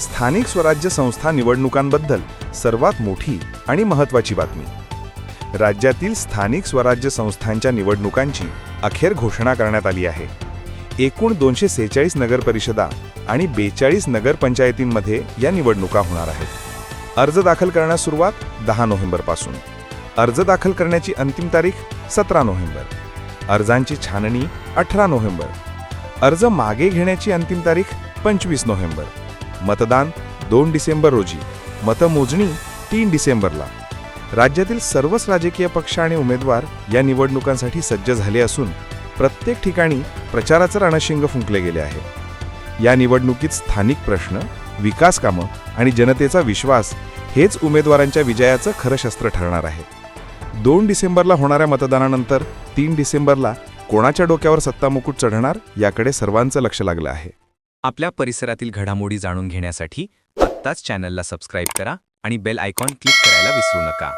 स्थानिक स्वराज्य संस्था निवडणुकांबद्दल सर्वात मोठी आणि महत्त्वाची बातमी. राज्यातील स्थानिक स्वराज्य संस्थांच्या निवडणुकांची अखेर घोषणा करण्यात आली आहे. एकूण दोनशे सेहेचाळीस नगरपरिषदा आणि बेचाळीस नगरपंचायतींमध्ये या निवडणुका होणार आहेत. अर्ज दाखल करण्यास सुरुवात दहा नोव्हेंबरपासून. अर्ज दाखल करण्याची अंतिम तारीख सतरा नोव्हेंबर. अर्जांची छाननी अठरा नोव्हेंबर. अर्ज मागे घेण्याची अंतिम तारीख पंचवीस नोव्हेंबर. मतदान दोन डिसेंबर रोजी मतमोजणी तीन डिसेंबरला. राज्यातील सर्वच राजकीय पक्ष आणि उमेदवार या निवडणुकांसाठी सज्ज झाले असून प्रत्येक ठिकाणी प्रचाराचं रणशिंग फुंकले गेले आहे. या निवडणुकीत स्थानिक प्रश्न विकास कामं आणि जनतेचा विश्वास हेच उमेदवारांच्या विजयाचं खरं शस्त्र ठरणार आहे. दोन डिसेंबरला होणाऱ्या मतदानानंतर तीन डिसेंबरला कोणाच्या डोक्यावर सत्तामुकुट चढणार याकडे सर्वांचं लक्ष लागलं आहे. आपल्या परिसरातील घडामोडी जाणून घेण्यासाठी आत्ताच चॅनलला सबस्क्राईब करा आणि बेल आयकॉन क्लिक करायला विसरू नका.